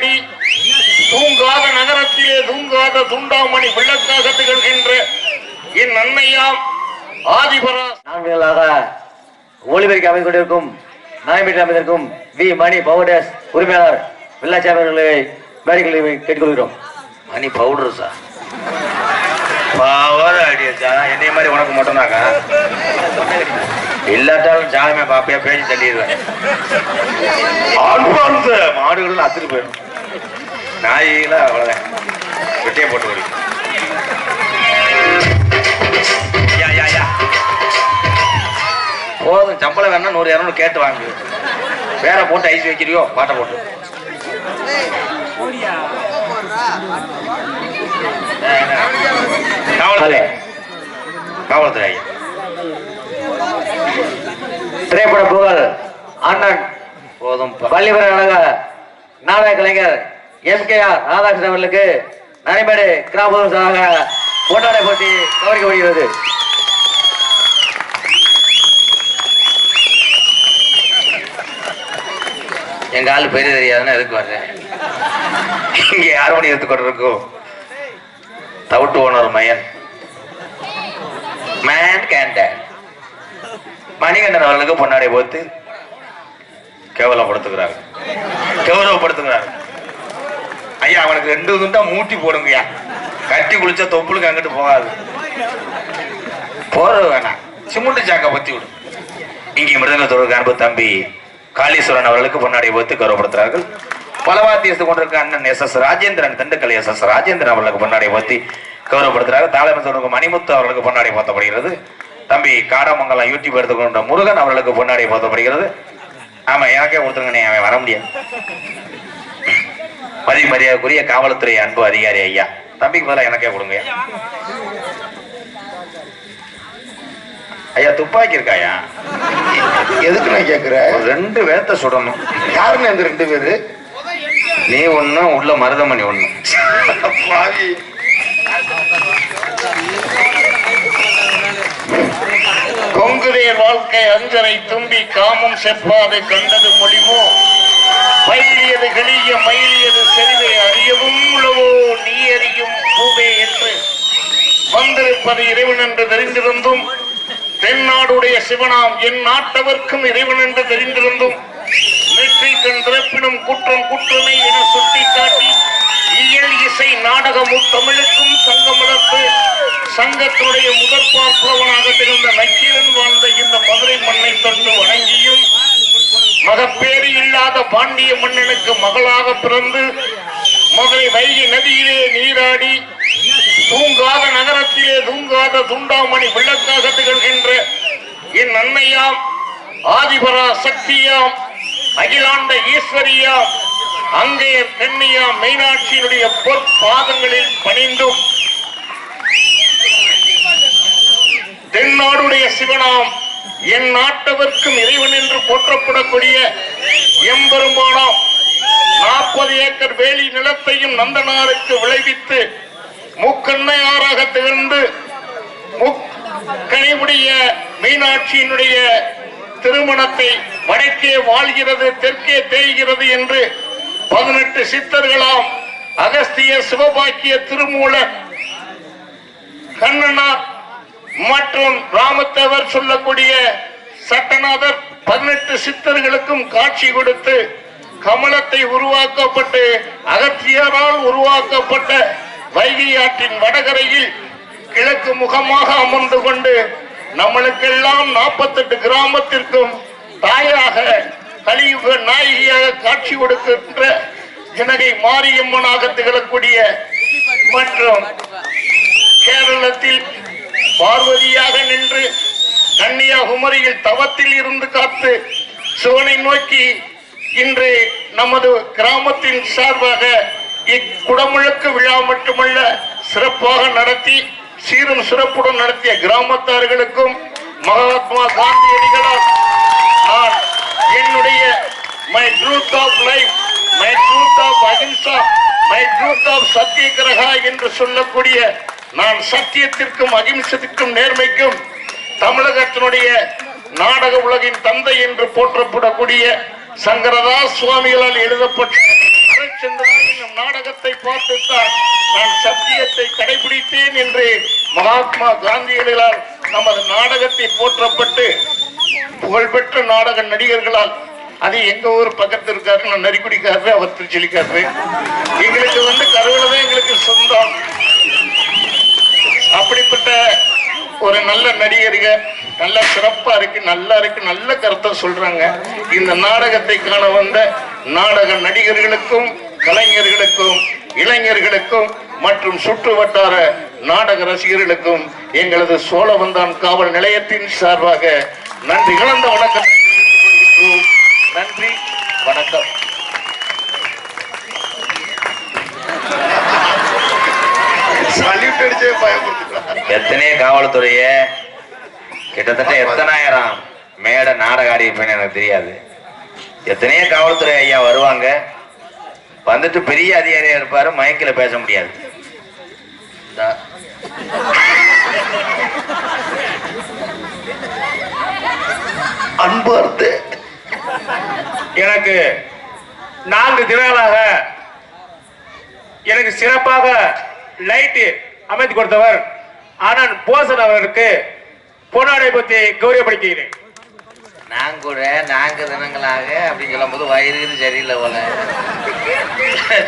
நீராடி தூங்காத நகரத்திலே தூங்காத துண்டாமணி விளக்காக திகழ்கின்ற என் அன்னையாம் ஆதிபரா. நான்குகளாக ஒளிபெருக்கி அமைந்து கொண்டிருக்கும் நாயம்பேட்டை அமைந்திருக்கும் வி மணி பவுடர்ஸ் உரிமையாளர் வில்லாச்சாமி அவர்களை மேடைகளை கேட்டுக்கொள்கிறோம். மணி பவுடர் சார் பவர் அடிச்சா என்னைய மாதிரி உனக்கு மட்டும்தாக்கா இல்லாட்டாலும் ஜாலமே பாப்பையா பேசி தள்ளிடுவேன். மாடுகள் அத்துட்டு போயிடும். நாயில அவ்வளவுதான். வெட்டியை போட்டு ஓடி போதும் சம்பளம் வேணா நூறு இரநூறு கேட்டு வாங்கு. வேற போட்டு ஐஸ் வைக்கிறியோ பாட்டை போட்டு. காவல்துறை. காவல்துறை. திரைப்பட புகழ் அண்ணன். போதும் பள்ளிவர அழக நாடக கலைஞர். எம் கே ஆர் ராதாகிருஷ்ணன் அவர்களுக்கு நடைபெறு கிராம சார்பாக கொண்டாட போட்டி கவனிக்கப்படுகிறது எங்க ஆள் பெரிய தெரியாதுன்னு எதுக்கு வர்றேன் இங்க யார் மணி எடுத்துக்கொண்டு இருக்கும் தவிட்டு ஓனர் மயன். மேன் கேண்டன் மணிகண்டன் அவர்களுக்கு பொன்னாடை போத்து கேவலப்படுத்துகிறார் கௌரவப்படுத்துகிறார் ஐயா அவனுக்கு ரெண்டு துண்டா மூட்டி போடுங்கய்யா. கட்டி குளிச்சா தொப்புளுக்கு அங்கிட்டு போகாது. போறது வேணாம். சிமுண்டு சாக்கா பத்தி விடு. இங்கே மிருதங்கத்தோடு அன்பு தம்பி காளீஸ்வரன் அவர்களுக்கு பொன்னாடி போத்து கௌரவப்படுத்துகிறார்கள். பலவாத்தியத்தை கொண்டிருக்க அண்ணன் S S Rajendran Dindigul S S Rajendran அவர்களுக்கு பொன்னாடை போத்தி தாளமன் தாளமத்தோடு மணிமுத்து அவர்களுக்கு பொன்னாடை போத்தப்படுகிறது. தம்பி காடமங்கலம் யூடியூப் எடுத்துக்கொண்ட முருகன் அவர்களுக்கு பொன்னாடி போத்தப்படுகிறது. ஆமா எனக்கே கொடுத்துருங்கண்ணே அவன் வர முடியாது. மதி மரியாதைக்குரிய காவல்துறை அன்பு அதிகாரி ஐயா. தம்பிக்கு பதிலா எனக்கே கொடுங்க. ஐயா துப்பாக்கி இருக்காயா எதுக்கு நான் கேக்குற? ஒரு ரெண்டு வேத்த சுடணும். யாருன்னு அந்த ரெண்டு பேரு? நீ ஒண்ணும் உள்ள மருதமணி ஒண்ணு. பாவி கொங்குதேர் வாழ்க்கை அஞ்சரை தும்பி காமம் செப்பாது கண்டது மொழிமோ? வந்திருப்பது இறைவன் என்று தெரிந்திருந்தும் தென்னாடுடைய சிவனாம் என் நாட்டவர்க்கும் இறைவன் என்று தெரிந்திருந்தும் நெற்றி கண் திறப்பினும் குற்றம் குற்றமே என சுட்டிக்காட்டி இயல் இசை நாடகம் தமிழுக்கும் சங்கமலத்து சங்கத்துடைய முதற்பார் புலவனாக திகழ்ந்த நக்கீரன் வாழ்ந்த இந்த மதுரை மண்ணை தொட்டு வணங்கியும் மகப்பேறு இல்லாத பாண்டிய மன்னனுக்கு மகளாக பிறந்து மதுரை வைகை நதியிலே நீராடி தூங்காத நகரத்திலே தூங்காத துண்டாமணி விளக்காக திகழ்கின்ற என் அன்னையாம் ஆதிபரா சக்தியாம் அகிலாண்ட ஈஸ்வரியாம் அங்கே கண்ணியாம் மீனாட்சியினுடைய பொற்பாதங்களில் பணிந்தும் தென்னாடுடைய சிவனாம் என் நாட்டவர்க்கும் இறைவன் என்று போற்றப்படக்கூடிய எம்பெருமானாம் நாற்பது ஏக்கர் வேலி நிலத்தையும் நந்தனாருக்கு விளைவித்து முக்கண்ணையாராக திகழ்ந்து முக்கணிவுடைய மீனாட்சியினுடைய திருமணத்தை வடக்கே வாழ்கிறது தெற்கே தேய்கிறது என்று பதினெட்டு சித்தர்களாம் அகஸ்திய சிவபாக்கிய திருமூலர் கண்ணனார் மற்றும் ராமத்தேவர் சொல்லக்கூடிய சட்டநாதர் பதினெட்டு சித்தர்களுக்கும் காட்சி கொடுத்து கமலத்தை உருவாக்கப்பட்டு அகத்தியரால் உருவாக்கப்பட்ட வைகை ஆற்றின் வடகரையில் கிழக்கு முகமாக அமர்ந்து கொண்டு நம்மளுக்கெல்லாம் நாற்பத்தெட்டு கிராமத்திற்கும் தாயாக கலியுக நாயகியாக காட்சி கொடுக்கின்ற ஜனகை மாரியம்மனாக திகழக்கூடிய மற்றும் கேரளத்தில் பார்வதியாக நின்று கன்னியாகுமரியில் தவத்தில் இருந்து காத்து சிவனை நோக்கி இன்று நமது கிராமத்தின் சார்பாக இக்குடமுழுக்கு விழா மட்டுமல்ல சிறப்பாக நடத்தி சீரும் சிறப்புடன் நடத்திய கிராமத்தார்களுக்கும் மகாத்மா காந்தியடிகளால் நான் என்னுடைய my truth of life my truth of ahimsa my truth of satyagraha என்று சொல்லக்கூடிய நான் சத்தியத்திற்கும் அகிம்சத்திற்கும் நேர்மைக்கும் தமிழகத்தினுடைய நாடக உலகின் தந்தை என்று போற்றப்படக்கூடிய சங்கரதாஸ் சுவாமிகளால் எழுதப்பட்ட அருட்சந்திரன் பார்த்துத்தான் நான் சத்தியத்தை கடைபிடித்தேன் என்று மகாத்மா காந்தியடிகளால் நமது நாடகத்தை போற்றப்பட்டு புகழ்பெற்ற நாடக நடிகர்களால் அது எங்க ஊர் பக்கத்து இருக்காரு நான் நரிக்குடிக்காரு அவர் திருச்செலிக்காரரு எங்களுக்கு வந்து கருவில்தான் எங்களுக்கு சொந்தம். அப்படிப்பட்ட ஒரு நல்ல நடிகருங்க நல்ல சிறப்பா இருக்கு நல்லா இருக்கு நல்ல கருத்தை சொல்றாங்க. இந்த நாடகத்தை காண வந்த நாடக நடிகர்களுக்கும் கலைஞர்களுக்கும் இளைஞர்களுக்கும் மற்றும் சுற்று வட்டார நாடக ரசிகர்களுக்கும் எங்களது சோழவந்தான் காவல் நிலையத்தின் சார்பாக நன்றி. கலந்த தெரிவித்துக் கொள்கின்றோம். நன்றி. வணக்கம். எத்தனையோ காவல்துறைய கிட்டத்தட்ட எத்தனாயிரம் மேடை நாடக ஆடி எனக்கு தெரியாது. எத்தனையோ காவல்துறை ஐயா வருவாங்க. வந்துட்டு பெரிய அதிகாரியா இருப்பாரு மயக்கில பேச முடியாது. அன்பு எனக்கு நான்கு தினங்களாக எனக்கு சிறப்பாக லைட்டு அமைத்து கொடுத்தவர் ஆனந்த் போசன் அவருக்கு பொன்னாடை பற்றி கௌரியப்படுத்துகிறேன் நான் கூட நான்கு தினங்களாக அப்படின்னு சொல்லும்போது வயிறு சரியில்லை போல.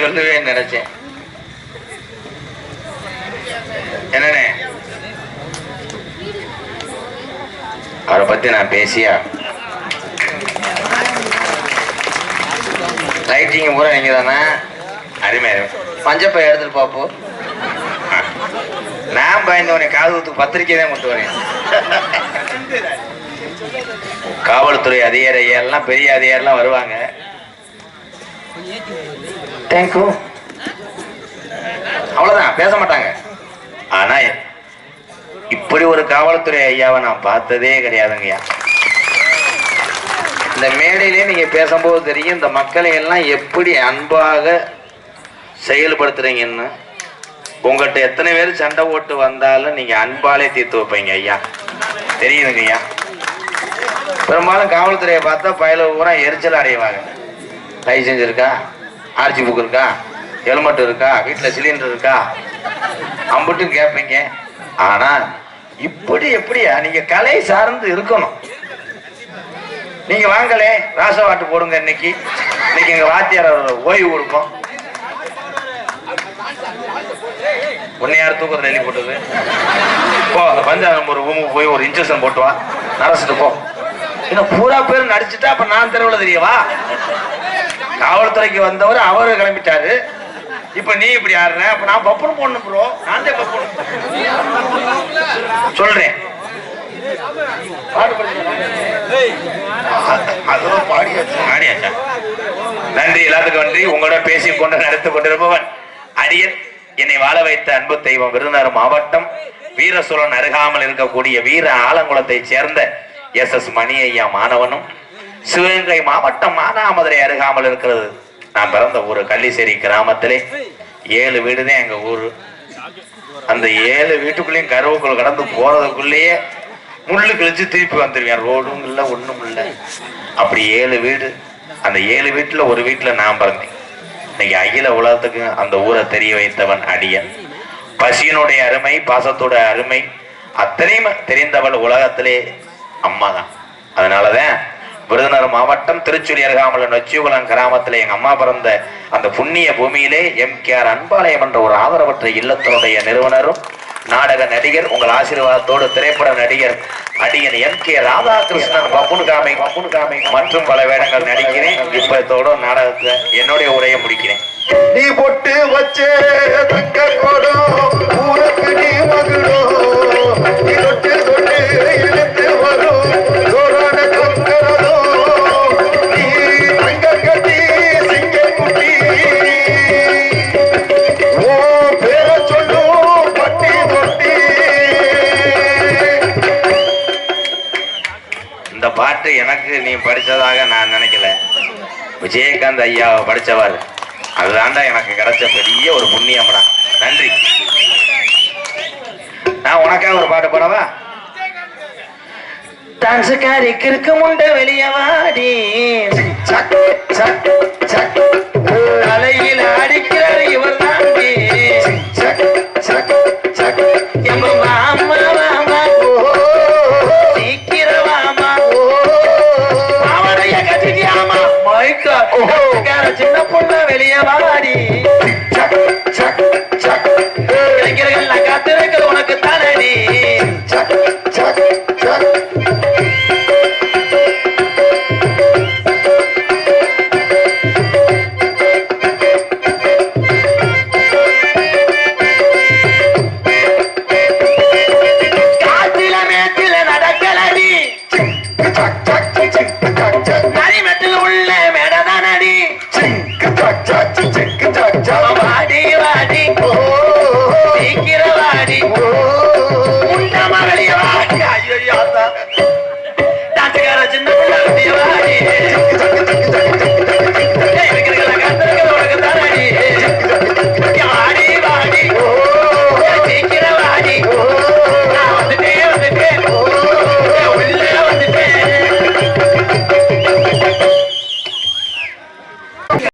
சொல்லுவேன் நினைச்சேன். என்னண்ணே? அவரை பத்தி நான் பேசியா? லைட்டிங் பூரா நீங்க தானே? அருமை பஞ்சப்பை எடுத்துட்டு பாப்போ நான் பயந்தவனே காது ஊத்துக்கு பத்திரிக்கை தான் கொண்டு வரேன் காவல்துறை அதிகாரி ஐயா எல்லாம் பெரிய அதிகாரிலாம் வருவாங்க. தேங்க்யூ அவ்வளவுதான் பேச மாட்டாங்க. ஆனா இப்படி ஒரு காவல்துறை ஐயாவை நான் பார்த்ததே கிடையாதுங்கய்யா. இந்த மேடையிலே நீங்க பேசும்போது தெரியும் இந்த மக்களை எல்லாம் எப்படி அன்பாக செயல்படுத்துறீங்கன்னு. உங்கள்கிட்ட எத்தனை பேர் சண்டை ஓட்டு வந்தாலும் நீங்க அன்பாலே தீர்த்து வைப்பீங்க ஐயா. தெரியுதுங்க ஐயா பெரும்பாலும் காவல்துறையை பார்த்தா பயில பூரா எரிச்சல் அடைவாங்க. லைசன்ஸ் இருக்கா ஆர்சி புக் இருக்கா? ஹெல்மெட் இருக்கா? வீட்டில் சிலிண்டர் இருக்கா? அம்பட்டும் கேட்பீங்க ஆனால் இப்படி எப்படியா? நீங்கள் கலை சார்ந்து இருக்கணும். நீங்கள் வாங்கலே ராசவாட்டு போடுங்க இன்னைக்கு. இன்னைக்கு எங்கள் வாத்தியார் ஓய்வு கொடுப்போம். உன்னை யார் தூக்கத்தில் எழுதி போட்டது? போ அந்த பஞ்சாயம் ஒரு ரூமுக்கு போய் ஒரு இன்ஜெக்ஷன் போட்டுவா நரசிட்டு போ. இன்னும் பூரா பேர் நடிச்சுட்டா அப்ப நான் தெருவில் தெரியவா? காவல்துறைக்கு வந்தவர் அவரு கிளம்பிட்டாரு. இப்ப நீ இப்படி ஆடுற அப்ப நான் பப்புனு போடணும் ப்ரோ நான் தான் பப்புனு சொல்றேன். அதெல்லாம் பாடியாச்சு. ஆடியாச்சா நன்றி எல்லாத்துக்கும் நன்றி. உங்களோட பேசி கொண்டு நடத்தி கொண்டிருப்பவன் அடியன். என்னை வாழ வைத்த அன்பு தெய்வம் விருதுநகர் மாவட்டம் வீரசூரன் அருகாமல் இருக்கக்கூடிய வீர ஆலங்குளத்தை சேர்ந்த எஸ் எஸ் மணி ஐயா மாணவனும் சிவகங்கை மாவட்டம் மானாமதுரை அருகாமல் இருக்கிறது. நான் பிறந்த ஊர் கள்ளிசேரி கிராமத்திலே. ஏழு வீடு தான் எங்கள் ஊர். அந்த ஏழு வீட்டுக்குள்ளேயும் கருவுக்குள் கடந்து போகிறதுக்குள்ளேயே முள்ளு கழிச்சு திருப்பி வந்துடுவேன் ரோடும் இல்லை ஒன்றும் இல்லை. அப்படி ஏழு வீடு. அந்த ஏழு வீட்டில் ஒரு வீட்டில் நான் பிறந்தேன். இன்னைக்கு அகில உலகத்துக்கு அந்த ஊரை தெரிய வைத்தவன் அடியன். பசியினுடைய அருமை பாசத்தோட அருமை அத்தனையும் தெரிந்தவள் உலகத்திலே அம்மா தான் அதனாலதான் விருதுநகர் மாவட்டம் திருச்சுழி அருகாமல் நொச்சிகுளம் கிராமத்துல எங்க அம்மா பிறந்த அந்த புண்ணிய பூமியிலே எம் கே ஆர் அன்பாலயம் என்ற ஒரு ஆதரவற்ற இல்லத்தினுடைய நிறுவனரும் நாடக நடிகர் உங்கள் ஆசீர்வாதத்தோடு திரைப்பட நடிகர் அடியன் எம் கே ராதாகிருஷ்ணன் பப்புனு காமை பப்புனு காமை மற்றும் பல வேடங்கள் நடிக்கிறேன். இப்பத்தோட நாடகத்தை என்னுடைய உரையை முடிக்கிறேன். நீ பொட்டு வச்சே தங்க கோடம் ஊருக்கு நீ மகுடம் நீ படித்ததாக நான் நினைக்கல. விஜயகாந்த் ஐயாவை படித்தவர் அதுதான்டா எனக்கு கிடைச்ச பெரிய ஒரு புண்ணியம்டா. நன்றி. நான் உனக்காக ஒரு பாட்டு போடவா? டான்ஸுக்காரி கிறுக்கு முண்டை வெளியவாடி சட்டு சட்டு சட்டு சின்ன பொண்ணு வெளியே வாடி.